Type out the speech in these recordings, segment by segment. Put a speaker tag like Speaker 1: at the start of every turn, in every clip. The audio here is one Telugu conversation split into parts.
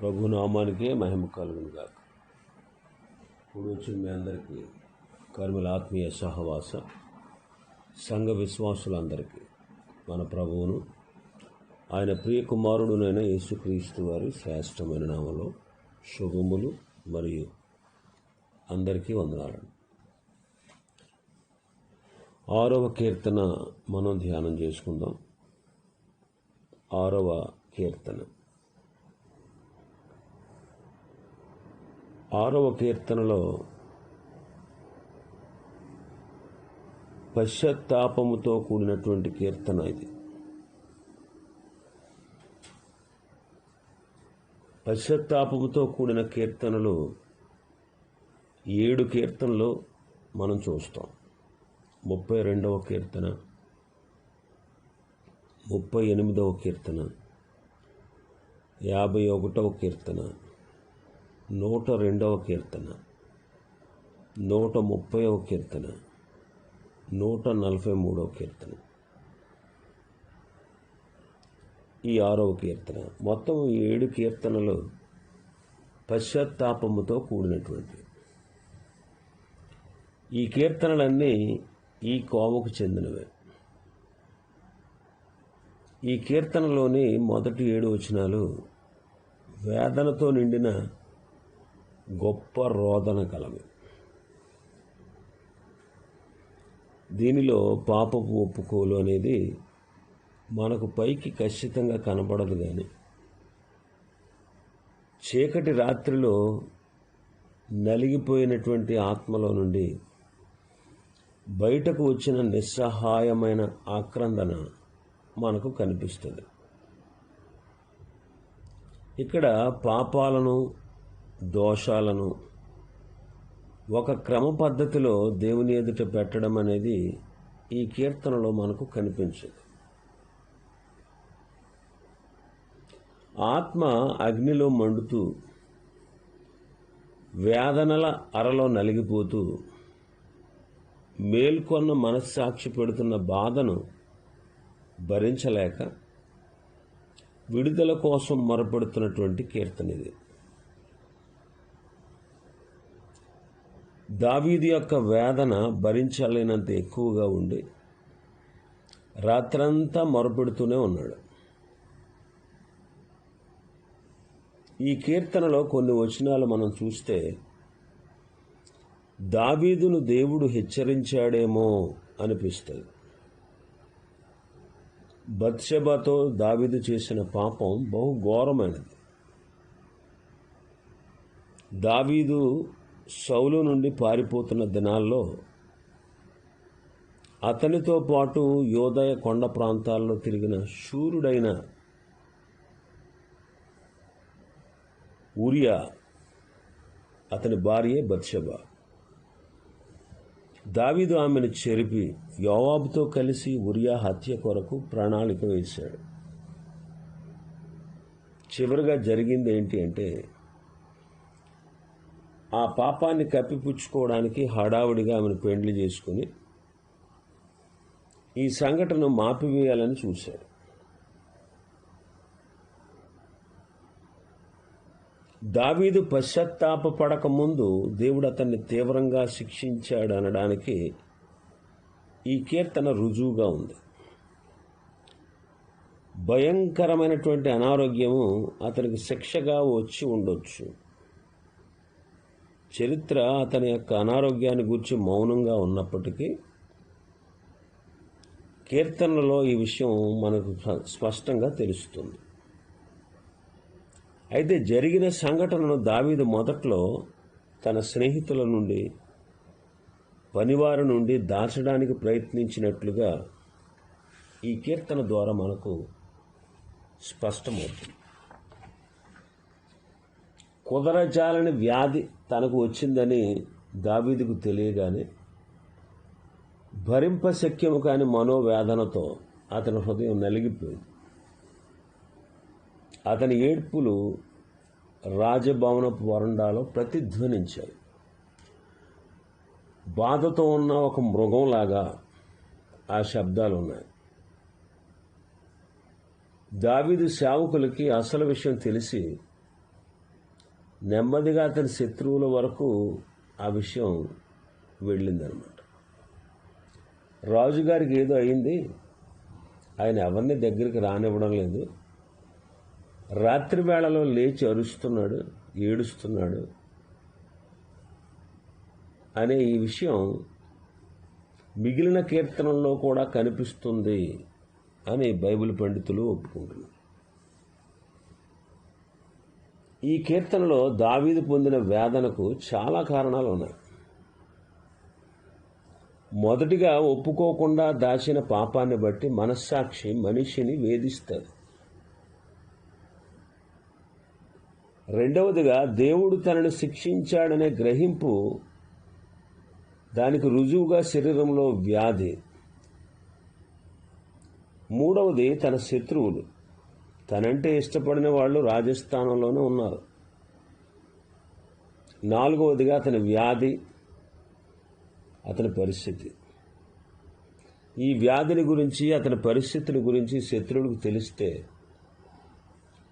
Speaker 1: ప్రభు నామానికే మహిమ కలుగును గాక. ఇప్పుడు వచ్చిన మీ అందరికీ కర్మల ఆత్మీయ సహవాస సంఘ విశ్వాసులందరికీ మన ప్రభువును ఆయన ప్రియ కుమారుడునైన యేసుక్రీస్తు వారి శ్రేష్టమైన నామలో శుభములు మరియు అందరికీ వందనాలు ఆరవ కీర్తన మనం ధ్యానం చేసుకుందాం. ఆరవ కీర్తన. ఆరవ కీర్తనలో పశ్చాత్తాపముతో కూడినటువంటి కీర్తన ఇది. పశ్చాత్తాపముతో కూడిన కీర్తనలు ఏడు కీర్తనలు మనం చూస్తాం. ముప్పై రెండవ కీర్తన ముప్పై ఎనిమిదవ కీర్తన యాభై ఒకటవ కీర్తన నూట రెండవ కీర్తన నూట ముప్పైవ కీర్తన నూట నలభై మూడవ కీర్తన. ఈ ఆరవ కీర్తన మొత్తం ఈ ఏడు కీర్తనలు పశ్చాత్తాపముతో కూడినటువంటి. ఈ కీర్తనలన్నీ ఈ కోవకు చెందినవే. ఈ కీర్తనలోని మొదటి ఏడు వచనాలు వేదనతో నిండిన గొప్ప రోదన కలవి దీనిలో పాపపు ఒప్పుకోలు అనేది మనకు పైకి ఖచ్చితంగా కనపడదు కానీ చీకటి రాత్రిలో నలిగిపోయినటువంటి ఆత్మలో నుండి బయటకు వచ్చిన నిస్సహాయమైన ఆక్రందన మనకు కనిపిస్తుంది. ఇక్కడ పాపాలను దోషాలను. ఒక క్రమ పద్ధతిలో దేవుని ఎదుట పెట్టడం అనేది ఈ కీర్తనలో మనకు కనిపించదు. ఆత్మ అగ్నిలో మండుతూ వేదనల అరలో నలిగిపోతూ మేల్కొన్న మనస్సాక్షి పెడుతున్న బాధను భరించలేక విడుదల కోసం మొరపెడుతున్నటువంటి కీర్తన ఇది. దావీది యొక్క వేదన భరించలేనంత ఎక్కువగా ఉండి రాత్రంతా మొరపెడుతూనే ఉన్నాడు. ఈ కీర్తనలో కొన్ని వచనాలు మనం చూస్తే దావీదును దేవుడు హెచ్చరించాడేమో అనిపిస్తుంది. బత్షబతో దావీదు చేసిన పాపం బహు ఘోరమైనది. దావీదు సౌలు నుండి పారిపోతున్న దినాల్లో అతనితో పాటు యోదయ కొండ ప్రాంతాల్లో తిరిగిన శూరుడైన ఉరియా అతని భార్యే బత్షబ. దావీదు ఆమెను చెరిపి యోవాబుతో కలిసి ఉరియా హత్య కొరకు ప్రణాళిక వేశాడు. చివరిగా జరిగింది ఏంటి అంటే ఆ పాపాన్ని కప్పిపుచ్చుకోవడానికి హడావుడిగా ఆమెను పెండ్లి చేసుకుని ఈ సంఘటన మాపివేయాలని చూశాడు. దావీదు పశ్చాత్తాపడక ముందు దేవుడు అతన్ని తీవ్రంగా శిక్షించాడు అనడానికి ఈ కీర్తన రుజువుగా ఉంది. భయంకరమైనటువంటి అనారోగ్యము అతనికి శిక్షగా వచ్చి ఉండొచ్చు. చరిత్ర అతని యొక్క అనారోగ్యాన్ని గురించి మౌనంగా ఉన్నప్పటికీ కీర్తనలో ఈ విషయం మనకు స్పష్టంగా తెలుస్తుంది. అయితే జరిగిన సంఘటనను దావీదు మొదట్లో తన స్నేహితుల నుండి పనివారి నుండి దాచడానికి ప్రయత్నించినట్లుగా ఈ కీర్తన ద్వారా మనకు స్పష్టమవుతుంది. కుదరజాలని వ్యాధి తనకు వచ్చిందని దావీదుకు తెలియగానే భరింపశక్యము కాని మనోవేదనతో అతని హృదయం నలిగిపోయింది. అతని ఏడ్పులు రాజభవనపు వరండాలో ప్రతిధ్వనించాయి. బాధతో ఉన్న ఒక మృగంలాగా ఆ శబ్దాలు ఉన్నాయి. దావీదు సేవకులకి అసలు విషయం తెలిసి నెమ్మదిగా అతని శత్రువుల వరకు ఆ విషయం వెళ్ళిందనమాట. రాజుగారికి ఏదో అయింది. ఆయన ఎవరిని దగ్గరికి రానివ్వడం లేదు. రాత్రి వేళలో లేచి అరుస్తున్నాడు ఏడుస్తున్నాడు అనే ఈ విషయం మిగిలిన కీర్తనల్లో కూడా కనిపిస్తుంది అని బైబిల్ పండితులు ఒప్పుకుంటున్నారు. ఈ కీర్తనలో దావీదు పొందిన వేదనకు చాలా కారణాలు ఉన్నాయి. మొదటిగా ఒప్పుకోకుండా దాచిన పాపాన్ని బట్టి మనస్సాక్షి మనిషిని వేధిస్తుంది రెండవదిగా దేవుడు తనను శిక్షించాడనే గ్రహింపు దానికి రుజువుగా శరీరంలో వ్యాధి. మూడవది తన శత్రువులు. తనంటే ఇష్టపడిన వాళ్ళు రాజస్థానంలోనే ఉన్నారు. నాలుగవదిగా అతని వ్యాధి అతని పరిస్థితి. ఈ వ్యాధిని గురించి అతని పరిస్థితిని గురించి శత్రువులకు తెలిస్తే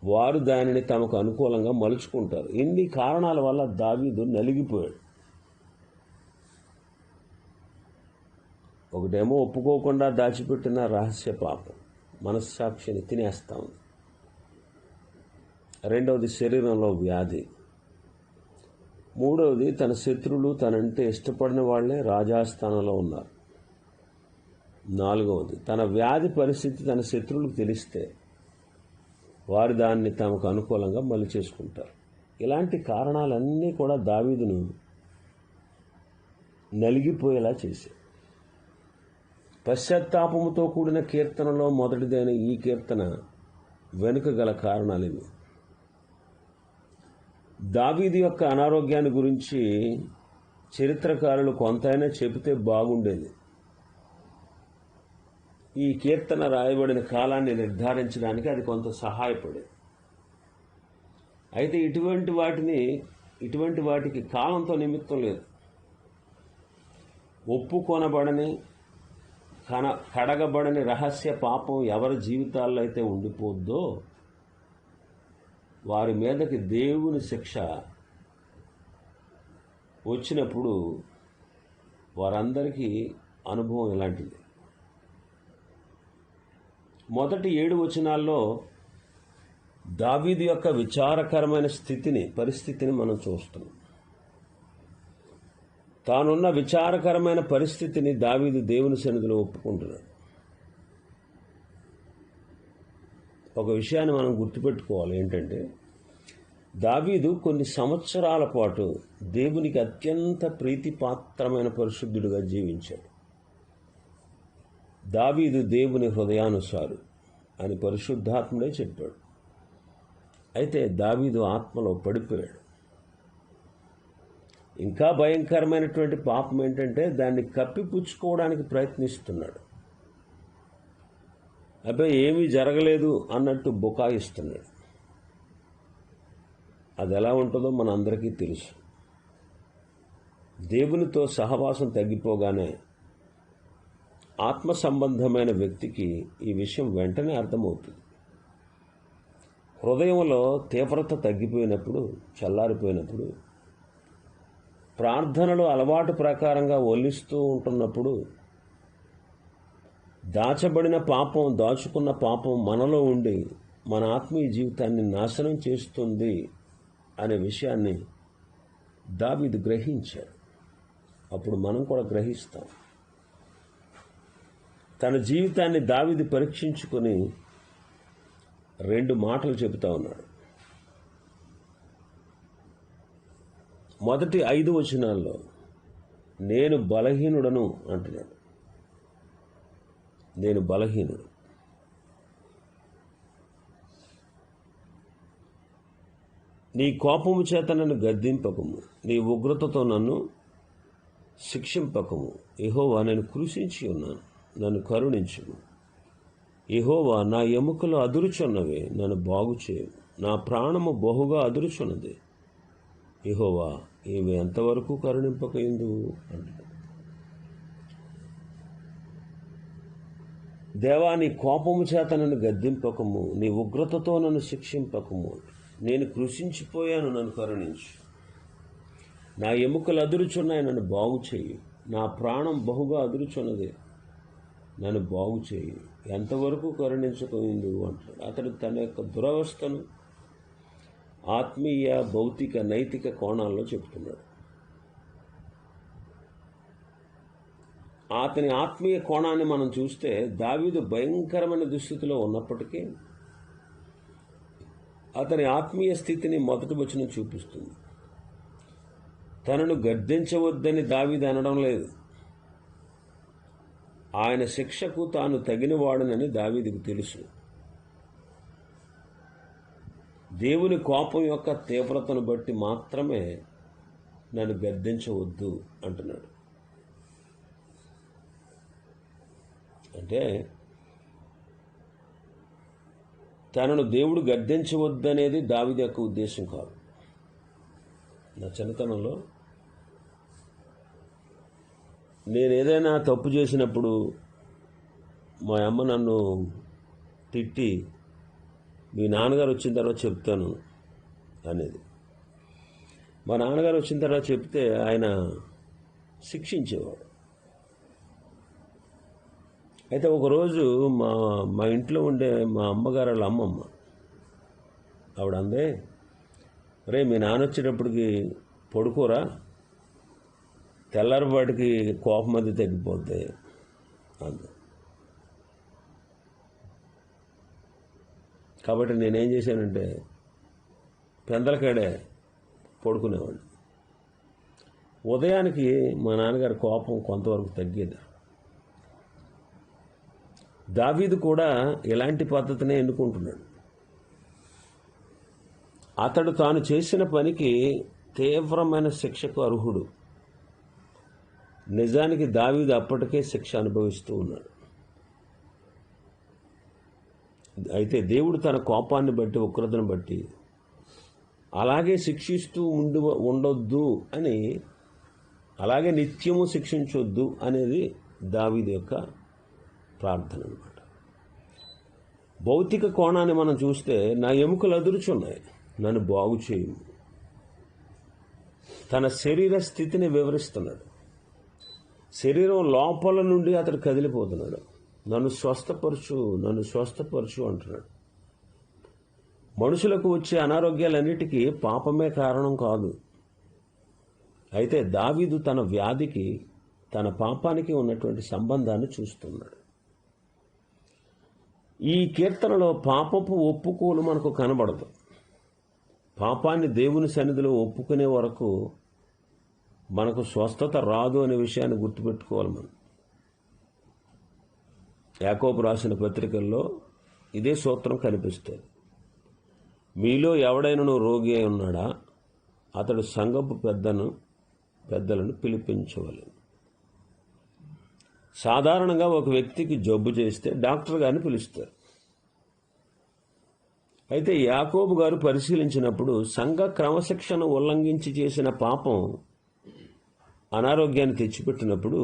Speaker 1: వారు దానిని తమకు అనుకూలంగా మలుచుకుంటారు. ఇన్ని కారణాల వల్ల దావీదు నలిగిపోయాడు? ఒకటేమో ఒప్పుకోకుండా దాచిపెట్టిన రహస్య పాపం. మనస్సాక్షిని తినేస్తా. ఉంది రెండవది శరీరంలో వ్యాధి. మూడవది తన శత్రువులు తనంటే ఇష్టపడిన వాళ్ళే రాజాస్థానంలో ఉన్నారు. నాలుగవది తన వ్యాధి పరిస్థితి తన శత్రువులకు తెలిస్తే వారు దాన్ని తమకు అనుకూలంగా మళ్ళీ చేసుకుంటారు. ఇలాంటి కారణాలన్నీ కూడా దావీదును నలిగిపోయేలా చేశాయి. పశ్చాత్తాపముతో కూడిన కీర్తనలో మొదటిదైన ఈ కీర్తన వెనుక గల కారణాలు దావీది యొక్క అనారోగ్యాన్ని గురించి చరిత్రకారులు కొంతైనా చెబితే బాగుండేది. ఈ కీర్తన రాయబడిన కాలాన్ని నిర్ధారించడానికి అది కొంత సహాయపడేది. అయితే ఇటువంటి వాటిని ఇటువంటి వాటికి కాలంతో నిమిత్తం లేదు. ఒప్పుకొనబడని కన కడగబడని రహస్య పాపం ఎవరి జీవితాల్లో అయితే ఉండిపోద్దో వారి మీదకి దేవుని శిక్ష వచ్చినప్పుడు వారందరికీ అనుభవం ఇలాంటిది. మొదటి ఏడు వచనాల్లో దావీదు యొక్క విచారకరమైన స్థితిని పరిస్థితిని మనం చూస్తున్నాం. తానున్న విచారకరమైన పరిస్థితిని దావీదు దేవుని సన్నిధిలో ఒప్పుకుంటున్నాడు. ఒక విషయాన్ని మనం గుర్తుపెట్టుకోవాలి. ఏంటంటే దావీదు కొన్ని సంవత్సరాల పాటు దేవునికి అత్యంత ప్రీతిపాత్రమైన పరిశుద్ధుడిగా జీవించాడు. దావీదు దేవుని హృదయానుసారు అని పరిశుద్ధాత్ముడే చెప్పాడు. అయితే దావీదు ఆత్మలో పడిపోయాడు. ఇంకా భయంకరమైనటువంటి పాపం ఏంటంటే దాన్ని కప్పిపుచ్చుకోవడానికి ప్రయత్నిస్తున్నాడు. అబ్బాయి ఏమీ జరగలేదు అన్నట్టు బుకాయిస్తుంది అది ఎలా ఉంటుందో మన అందరికీ తెలుసు. దేవునితో సహవాసం తగ్గిపోగానే ఆత్మ సంబంధమైన వ్యక్తికి ఈ విషయం వెంటనే అర్థమవుతుంది. హృదయంలో తీవ్రత తగ్గిపోయినప్పుడు చల్లారిపోయినప్పుడు ప్రార్థనలు అలవాటు ప్రకారంగా ఒలిస్తూ ఉంటున్నప్పుడు దాచబడిన పాపం దాచుకున్న పాపం మనలో ఉండి మన ఆత్మీయ జీవితాన్ని నాశనం చేస్తుంది అనే విషయాన్ని దావిది గ్రహించాడు. అప్పుడు మనం కూడా గ్రహిస్తాం. తన జీవితాన్ని దావిది పరీక్షించుకొని రెండు మాటలు చెబుతా ఉన్నాడు. మొదటి ఐదు వచనాల్లో నేను బలహీనుడను అంటున్నాడు. నేను బలహీనుడు. నీ కోపము చేత నన్ను గద్దింపకము. నీ ఉగ్రతతో నన్ను శిక్షింపకము. ఇహోవా నేను కృషించి ఉన్నాను. నన్ను కరుణించుము. ఇహోవా నా ఎముకలు అదురుచున్నవే నన్ను బాగు చేయు. నా ప్రాణము బహుగా అదురుచున్నది. ఇహోవా ఇవి ఎంతవరకు కరుణింపకయిందు అంటాడు దేవా నీ కోపము చేత నన్ను గద్దింపకము నీ ఉగ్రతతో నన్ను శిక్షింపకము. నేను కృషించిపోయాను నన్ను కరుణించు. నా ఎముకలు అదురుచున్నాయి నన్ను బాగు చేయి. నా ప్రాణం బహుగా అదురుచున్నది నన్ను బాగు చేయి. ఎంతవరకు కరుణించకపోయింది అంటాడు. అతడు తన యొక్క దురవస్థను ఆత్మీయ భౌతిక నైతిక కోణాల్లో చెప్తున్నాడు అతని ఆత్మీయ కోణాన్ని మనం చూస్తే దావీదు భయంకరమైన దుస్థితిలో ఉన్నప్పటికీ అతని ఆత్మీయ స్థితిని మొదటి వచ్చిన చూపిస్తుంది. తనను గర్దించవద్దని దావీదు అనడం లేదు. ఆయన శిక్షకు తాను తగినవాడనని దావీదికి తెలుసు. దేవుని కోపం యొక్క తీవ్రతను బట్టి మాత్రమే నన్ను గద్దించవద్దు అంటున్నాడు. అంటే తనను దేవుడు గద్దించవద్దనేది దావిది యొక్క ఉద్దేశం కాదు. నా చిన్నతనంలో నేను ఏదైనా తప్పు చేసినప్పుడు మా అమ్మ నన్ను తిట్టి మీ నాన్నగారు వచ్చిన తర్వాత చెప్తాను అనేది. మా నాన్నగారు వచ్చిన తర్వాత చెప్తే ఆయన శిక్షించేవాడు. అయితే ఒకరోజు మా మా ఇంట్లో ఉండే మా అమ్మగారు వాళ్ళ అమ్మమ్మ ఆవిడ అందే రే మీ నాన్న వచ్చేటప్పటికి పడుకోరా తెల్లారిపాటికి కోపం అది తగ్గిపోద్ది అంది. కాబట్టి నేనేం చేశానంటే పెందలకాడే పడుకునేవాడిని. ఉదయానికి మా నాన్నగారి కోపం కొంతవరకు తగ్గేది. దావీదు కూడా ఇలాంటి పద్ధతినే ఎన్నుకుంటున్నాడు. అతడు తాను చేసిన పనికి తీవ్రమైన శిక్షకు అర్హుడు. నిజానికి దావీదు అప్పటికే శిక్ష అనుభవిస్తూ ఉన్నాడు. అయితే దేవుడు తన కోపాన్ని బట్టి ఉగ్రతను బట్టి అలాగే శిక్షిస్తూ ఉండు ఉండొద్దు అని అలాగే నిత్యము శిక్షించొద్దు అనేది దావీదు యొక్క ప్రార్థన అనమాట భౌతిక కోణాన్ని మనం చూస్తే నా ఎముకలు అదురుచున్నాయి. నన్ను బాగు చేయు. తన శరీర స్థితిని వివరిస్తున్నాడు. శరీరం లోపల నుండి అతడు కదిలిపోతున్నాడు. నన్ను స్వస్థపరచు నన్ను స్వస్థపరచు అంటున్నాడు. మనుషులకు వచ్చే అనారోగ్యాలన్నిటికీ పాపమే కారణం కాదు. అయితే దావీదు తన వ్యాధికి తన పాపానికి ఉన్నటువంటి సంబంధాన్ని చూస్తున్నాడు. ఈ కీర్తనలో పాపపు ఒప్పుకోలు మనకు కనబడదు. పాపాన్ని దేవుని సన్నిధిలో ఒప్పుకునే వరకు మనకు స్వస్థత రాదు అనే విషయాన్ని గుర్తుపెట్టుకోవాలి మనం. యాకోబు రాసిన పత్రికల్లో ఇదే సూత్రం కనిపిస్తుంది. మీలో ఎవడైనా రోగి అయి ఉన్నాడా? అతడు సంఘపు పెద్దను పెద్దలను పిలిపించవలెను. సాధారణంగా ఒక వ్యక్తికి జబ్బు చేస్తే డాక్టర్ గారిని పిలుస్తారు. అయితే యాకోబు గారు పరిశీలించినప్పుడు సంఘ క్రమశిక్షణ ఉల్లంఘించి చేసిన పాపం అనారోగ్యాన్ని తెచ్చిపెట్టినప్పుడు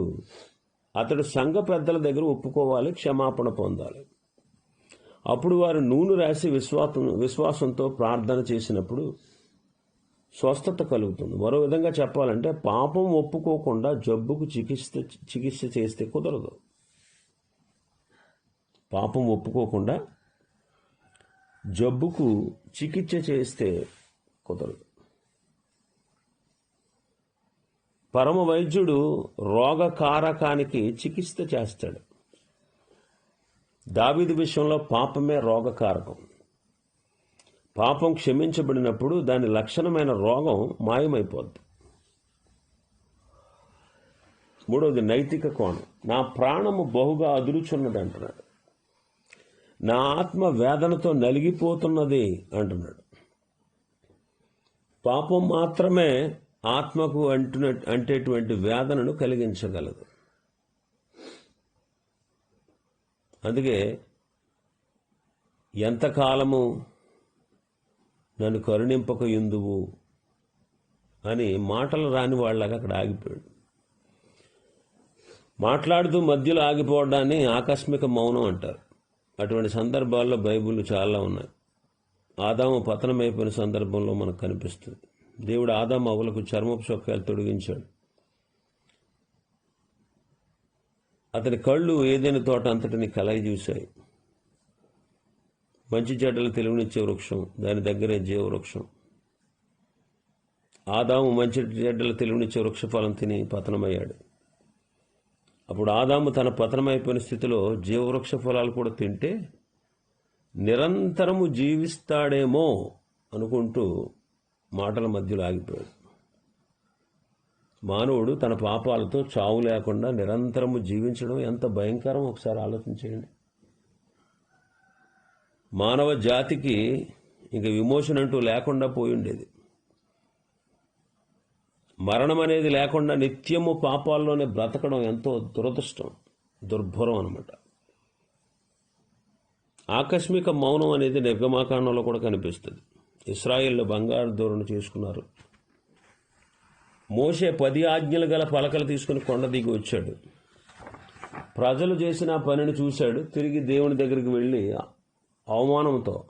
Speaker 1: అతడు సంఘ పెద్దల దగ్గర ఒప్పుకోవాలి క్షమాపణ పొందాలి. అప్పుడు వారు నూనె రాసి విశ్వాసం విశ్వాసంతో ప్రార్థన చేసినప్పుడు స్వస్థత కలుగుతుంది. మరో విధంగా చెప్పాలంటే పాపం ఒప్పుకోకుండా జబ్బుకు చికిత్స చికిత్స చేస్తే కుదరదు. పాపం ఒప్పుకోకుండా జబ్బుకు చికిత్స చేస్తే కుదరదు. పరమ వైద్యుడు రోగకారకానికి చికిత్స చేస్తాడు. దావిది విషయంలో పాపమే రోగకారకం. పాపం క్షమించబడినప్పుడు దాని లక్షణమైన రోగం మాయమైపోద్ది. మూడవది నైతిక కోణం. నా ప్రాణము బహుగా అదురుచున్నది అంటున్నాడు. నా ఆత్మ వేదనతో నలిగిపోతున్నది అంటున్నాడు. పాపం మాత్రమే ఆత్మకు అంటున్న అంటేటువంటి వేదనను కలిగించగలదు. అందుకే ఎంతకాలము నన్ను కరుణింపక ఎందువు అని మాటలు రాని వాళ్ళగా అక్కడ ఆగిపోయాడు. మాట్లాడుతూ మధ్యలో ఆగిపోవడాన్ని ఆకస్మిక మౌనం అంటారు. అటువంటి సందర్భాల్లో బైబిల్ చాలా ఉన్నాయి. ఆదాము పతనమైపోయిన సందర్భంలో మనకు కనిపిస్తుంది. దేవుడు ఆదాము అవులకు చర్మపు చొక్కాలు తొడిగించాడు. అతని కళ్ళు ఏదైనా తోట అంతటిని కలయి చూశాయి మంచి చెడ్డలు తెలుగునిచ్చే వృక్షం దాని దగ్గరే జీవ వృక్షం. ఆదాము మంచి చెడ్డలు తెలుగునిచ్చే వృక్ష ఫలం తిని పతనమయ్యాడు. అప్పుడు ఆదాము తన పతనమైపోయిన స్థితిలో జీవవృక్ష ఫలాలు కూడా తింటే నిరంతరము జీవిస్తాడేమో అనుకుంటూ మాటల మధ్యలో ఆగిపోయాడు. మానవుడు తన పాపాలతో చావు లేకుండా నిరంతరము జీవించడం ఎంత భయంకరం? ఒకసారి ఆలోచించేయండి. మానవ జాతికి ఇంక విమోచన అంటూ లేకుండా పోయి ఉండేది. మరణం అనేది లేకుండా నిత్యము పాపాల్లోనే బ్రతకడం ఎంతో దురదృష్టం దుర్భరం అనమాట ఆకస్మిక మౌనం అనేది నిర్గమాకాండంలో కూడా కనిపిస్తుంది. ఇస్రాయిల్లో బంగారు ధోరణి చేసుకున్నారు. మోసే పది ఆజ్ఞలు గల పలకలు తీసుకుని కొండ దిగి వచ్చాడు. ప్రజలు చేసిన పనిని చూశాడు. తిరిగి దేవుని దగ్గరికి వెళ్ళి అవమానంతో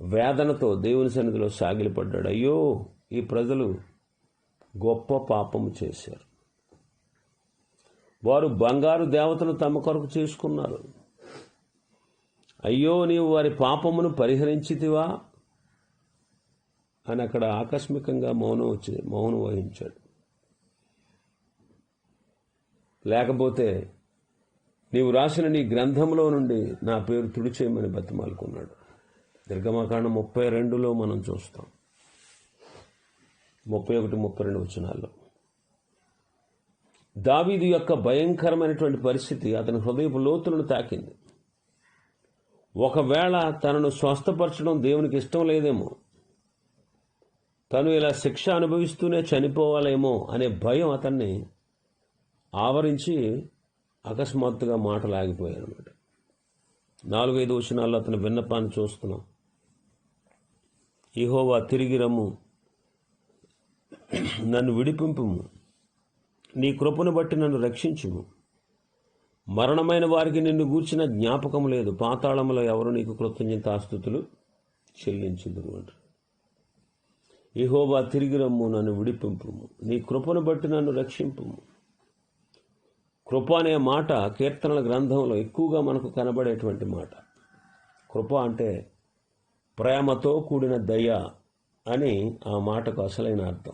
Speaker 1: వేదనతో దేవుని సన్నిధిలో సాగిలిపడ్డాడు. అయ్యో ఈ ప్రజలు గొప్ప పాపము చేశారు. వారు బంగారు దేవతను తమ కొరకు చేసుకున్నారు. అయ్యో నీవు వారి పాపమును పరిహరించితివా? అని అక్కడ ఆకస్మికంగా మౌనం వచ్చి మౌనం వహించాడు. లేకపోతే నీవు రాసిన నీ గ్రంథంలో నుండి నా పేరు తుడిచేయమని బతిమాలుకున్నాడు. నిర్గమకాండం ముప్పై రెండులో మనం చూస్తాం. ముప్పై ఒకటి ముప్పై రెండు వచనాల్లో. దావీదు యొక్క భయంకరమైనటువంటి పరిస్థితి అతని హృదయపు లోతులను తాకింది. ఒకవేళ తనను స్వస్థపరచడం దేవునికి ఇష్టం లేదేమో తను ఇలా శిక్ష అనుభవిస్తూనే చనిపోవాలేమో అనే భయం అతన్ని ఆవరించి అకస్మాత్తుగా మాటలు ఆగిపోయాయి అనమాట నాలుగైదు వచనాల్లో అతని విన్నపాన్ని చూస్తున్నాం. ఇహోవా తిరిగి రమ్ము. నన్ను విడిపింపుము. నీ కృపను బట్టి నన్ను రక్షించుము. మరణమైన వారికి నిన్ను గూర్చిన జ్ఞాపకం లేదు. పాతాళంలో ఎవరు నీకు కృతజ్ఞత ఆస్తుతులు చెల్లించుదురు అంటారు. ఇహోబా తిరిగి రమ్ము నన్ను విడిపింపుము. నీ కృపను బట్టి నన్ను రక్షింపుము. కృప అనే మాట కీర్తనల గ్రంథంలో ఎక్కువగా మనకు కనబడేటువంటి మాట. కృప అంటే ప్రేమతో కూడిన దయ అని ఆ మాటకు అసలైన అర్థం.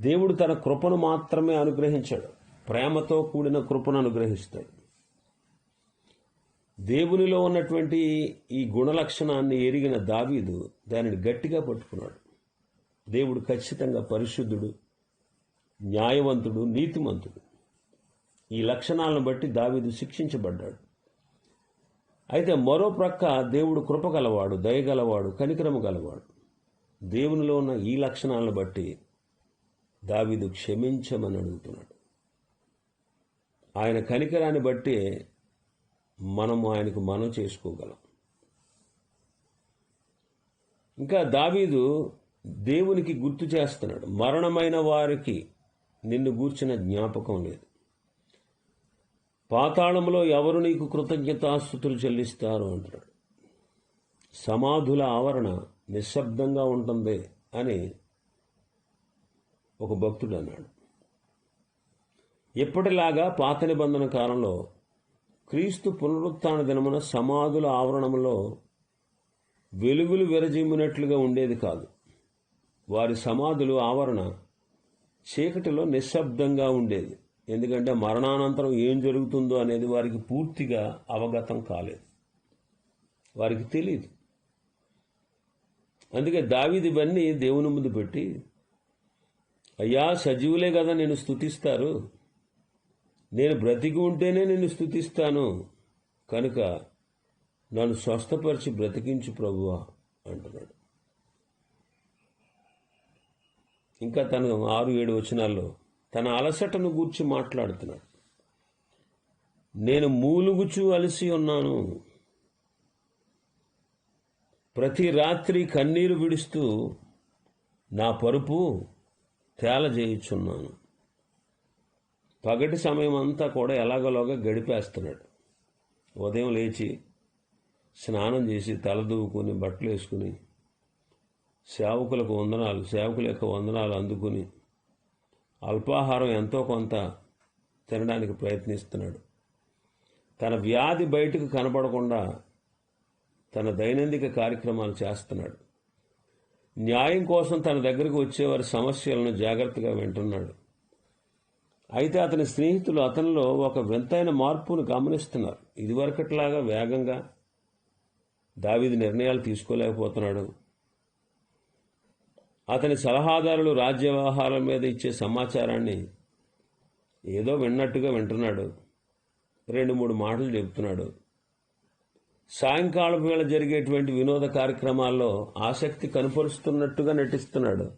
Speaker 1: దేవుడు తన కృపను మాత్రమే అనుగ్రహించాడు. ప్రేమతో కూడిన కృపను అనుగ్రహిస్తాడు. దేవునిలో ఉన్నటువంటి ఈ గుణలక్షణాన్ని ఎరిగిన దావీదు దానిని గట్టిగా పట్టుకున్నాడు. దేవుడు ఖచ్చితంగా పరిశుద్ధుడు న్యాయవంతుడు నీతిమంతుడు. ఈ లక్షణాలను బట్టి దావీదు శిక్షించబడ్డాడు. అయితే మరో ప్రక్క దేవుడు కృపగలవాడు దయగలవాడు కనికరము గలవాడు. దేవునిలో ఉన్న ఈ లక్షణాలను బట్టి దావీదు క్షమించమని అడుగుతున్నాడు. ఆయన కనికరాన్ని బట్టి మనము ఆయనకు మనం చేసుకోగలం. ఇంకా దావీదు దేవునికి గుర్తు చేస్తున్నాడు. మరణమైన వారికి నిన్ను గూర్చిన జ్ఞాపకం లేదు. పాతాళంలో ఎవరు నీకు కృతజ్ఞతాస్థుతులు చెల్లిస్తారు అంటున్నాడు. సమాధుల ఆవరణ నిశ్శబ్దంగా ఉంటుంది అని ఒక భక్తుడు అన్నాడు. ఎప్పటిలాగా పాత నిబంధన కాలంలో క్రీస్తు పునరుత్థాన దినమున సమాధుల ఆవరణంలో వెలుగులు విరజిమ్మినట్లుగా ఉండేది కాదు. వారి సమాధులు ఆవరణ చీకటిలో నిశ్శబ్దంగా ఉండేది. ఎందుకంటే మరణానంతరం ఏం జరుగుతుందో అనేది వారికి పూర్తిగా అవగతం కాలేదు. వారికి తెలియదు అందుకే దావిది ఇవన్నీ దేవుని ముందు పెట్టి అయ్యా సజీవులే కదా నేను స్థుతిస్తారు నేను బ్రతికి ఉంటేనే నిన్ను స్థుతిస్తాను కనుక నన్ను స్వస్థపరిచి బ్రతికించు ప్రభువా అంటున్నాడు. ఇంకా తను ఆరు ఏడు వచనాల్లో తన అలసటను గూర్చి మాట్లాడుతున్నాడు. నేను మూలుగుచూ అలసి ఉన్నాను. ప్రతి రాత్రి కన్నీరు విడుస్తూ నా పరుపు తేలజేయుచున్నాను పగటి సమయం అంతా కూడా ఎలాగోలాగా గడిపేస్తున్నాడు. ఉదయం లేచి స్నానం చేసి తలదూవుకొని బట్టలు వేసుకుని సేవకులకు వందనాలు సేవకుల యొక్క వందనాలు అందుకుని అల్పాహారం ఎంతో కొంత తినడానికి ప్రయత్నిస్తున్నాడు. తన వ్యాధి బయటకు కనపడకుండా తన దైనందిక కార్యక్రమాలు చేస్తున్నాడు. న్యాయం కోసం తన దగ్గరకు వచ్చేవారి సమస్యలను జాగ్రత్తగా వింటున్నాడు. అయితే అతని స్నేహితులు అతనిలో ఒక వింతైన మార్పును గమనిస్తున్నారు. ఇదివరకట్లాగా వేగంగా దావిది నిర్ణయాలు తీసుకోలేకపోతున్నాడు. అతని సలహాదారులు రాజ్య వ్యవహారాల మీద ఇచ్చే సమాచారాన్ని ఏదో విన్నట్టుగా వింటున్నాడు. రెండు మూడు మాటలు చెబుతున్నాడు. సాయంకాలం వేళ జరిగేటువంటి వినోద కార్యక్రమాల్లో ఆసక్తి కనుపరుస్తున్నట్టుగా నటిస్తున్నాడు.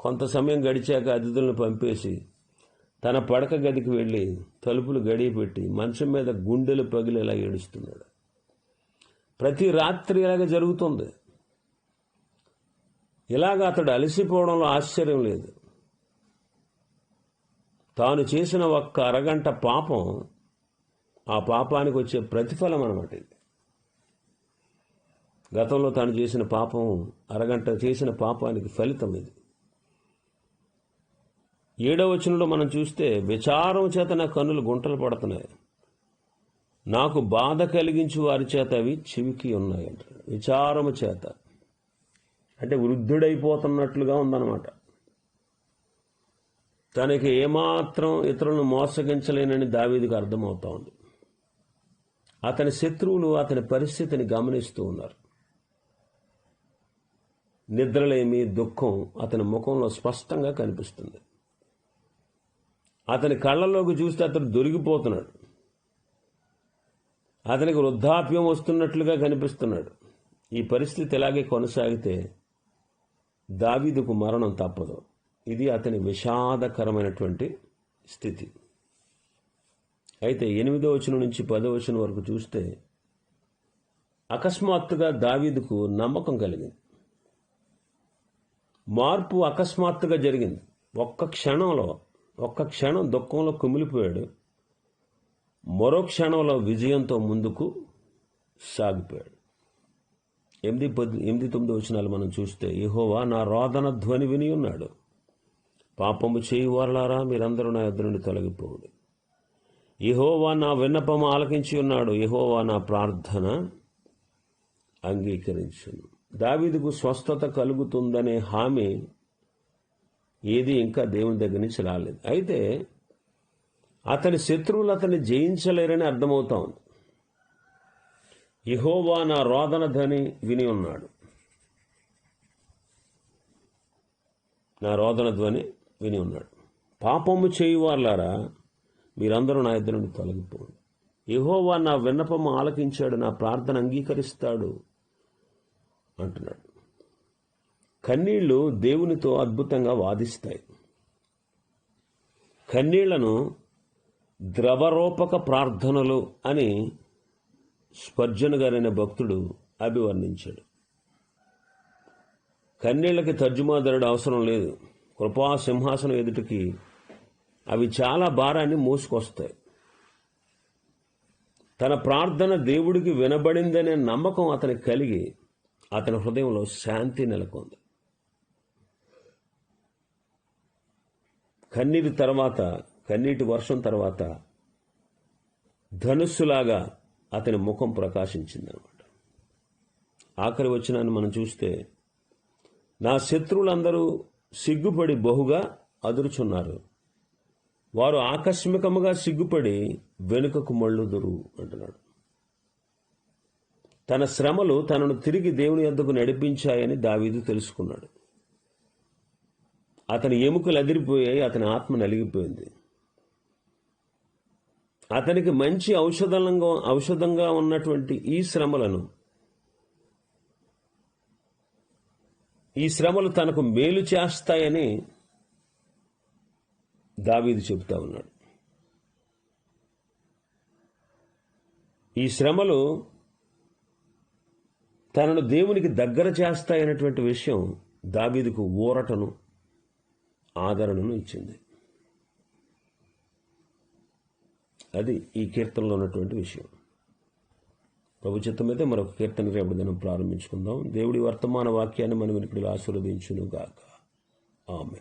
Speaker 1: కొంత సమయం గడిచాక అతిథులను పంపేసి తన పడక గదికి వెళ్ళి తలుపులు గడియ పెట్టి మంచం మీద గుండెలు పగిలేలా ఏడుస్తున్నాడు. ప్రతి రాత్రి ఇలాగ జరుగుతుంది. ఇలాగ అతడు అలసిపోవడంలో ఆశ్చర్యం లేదు. తాను చేసిన ఒక్క అరగంట పాపం ఆ పాపానికి వచ్చే ప్రతిఫలం అనమాట ఇది. గతంలో తాను చేసిన పాపం అరగంట చేసిన పాపానికి ఫలితం ఇది. ఏడవ వచనంలో మనం చూస్తే విచారం చేత నా కన్నులు గుంటలు పడుతున్నాయి. నాకు బాధ కలిగించు వారి చేత అవి చివికి ఉన్నాయంట విచారము చేత. అంటే వృద్ధుడైపోతున్నట్లుగా ఉందన్నమాట. తనకి ఏమాత్రం ఇతరులను మోసగించలేనని దావీదికి అర్థమవుతా ఉంది. అతని శత్రువులు అతని పరిస్థితిని గమనిస్తూ ఉన్నారు. నిద్రలేమి దుఃఖం అతని ముఖంలో స్పష్టంగా కనిపిస్తుంది. అతని కళ్ళలోకి చూస్తే అతడు దొరికిపోతున్నాడు. అతనికి వృద్ధాప్యం వస్తున్నట్లుగా కనిపిస్తున్నాడు. ఈ పరిస్థితి ఇలాగే కొనసాగితే దావీదుకు మరణం తప్పదు. ఇది అతని విషాదకరమైనటువంటి స్థితి. అయితే ఎనిమిదో వచనం నుంచి పదో వచనం వరకు చూస్తే అకస్మాత్తుగా దావీదుకు నమ్మకం కలిగింది. మార్పు అకస్మాత్తుగా జరిగింది. ఒక్క క్షణంలో ఒక్క క్షణం దుఃఖంలో కుమిలిపోయాడు. మరో క్షణంలో విజయంతో ముందుకు సాగిపోయాడు. ఎనిమిది పది ఎనిమిది తొమ్మిది వచనాలు మనం చూస్తే ఇహోవా నా రోదన ధ్వని విని ఉన్నాడు. పాపము చేయి వారలారా మీరందరూ నా ఎదురు నుండి తొలగిపోవుడు యెహోవా నా విన్నపం ఆలకించి ఉన్నాడు. ఇహోవా నా ప్రార్థన అంగీకరించును. దావీదుకు స్వస్థత కలుగుతుందనే హామీ ఏది ఇంకా దేవుని దగ్గర నుంచి రాలేదు. అయితే అతని శత్రువులు అతన్ని జయించలేరని అర్థమవుతా ఉంది. యహోవా నా రోదన ధ్వని విని ఉన్నాడు. నా రోదన ధ్వని విని ఉన్నాడు. పాపము చేయువార్లారా మీరందరూ నా ఇద్దరు నుండి తొలగిపోండి. యహోవా నా విన్నపము ఆలకించాడు నా ప్రార్థన అంగీకరిస్తాడు అంటున్నాడు. కన్నీళ్ళు దేవునితో అద్భుతంగా వాదిస్తాయి. కన్నీళ్ళను ద్రవరూపక ప్రార్థనలు అని స్పర్జను గారైన భక్తుడు అభివర్ణించాడు. కన్నీళ్ళకి తర్జుమాదరుడు అవసరం లేదు. కృపా సింహాసనం ఎదుటికి అవి చాలా భారాన్ని మోసుకొస్తాయి. తన ప్రార్థన దేవుడికి వినబడిందనే నమ్మకం అతనికి కలిగి అతని హృదయంలో శాంతి నెలకొంది. కన్నీటి తర్వాత కన్నీటి వర్షం తర్వాత ధనుస్సులాగా అతని ముఖం ప్రకాశించింది అనమాట ఆఖరి వచ్చినాన్ని మనం చూస్తే నా శత్రువులందరూ సిగ్గుపడి బహుగా అదురుచున్నారు. వారు ఆకస్మికముగా సిగ్గుపడి వెనుకకు మళ్ళుదురు అంటున్నాడు. తన శ్రమలు తనను తిరిగి దేవుని యొద్దకు నడిపించాయని దావీదు తెలుసుకున్నాడు. అతని ఎముకలు అదిరిపోయాయి అతని ఆత్మ నలిగిపోయింది. అతనికి మంచి ఔషధంగా ఔషధంగా ఉన్నటువంటి ఈ శ్రమలను ఈ శ్రమలు తనకు మేలు చేస్తాయని దావీదు చెబుతా ఉన్నాడు. ఈ శ్రమలు తనను దేవునికి దగ్గర చేస్తాయనేటువంటి విషయం దావీదుకు ఊరటను ఆదరణను ఇచ్చింది. అది ఈ కీర్తనలో ఉన్నటువంటి విషయం. ప్రభు చిత్తమైతే మరొక కీర్తన రేపు దినం ప్రారంభించుకుందాం. దేవుడి వర్తమాన వాక్యాన్ని మనం ఇక్కడ ఆశీర్వదించును గాక ఆమె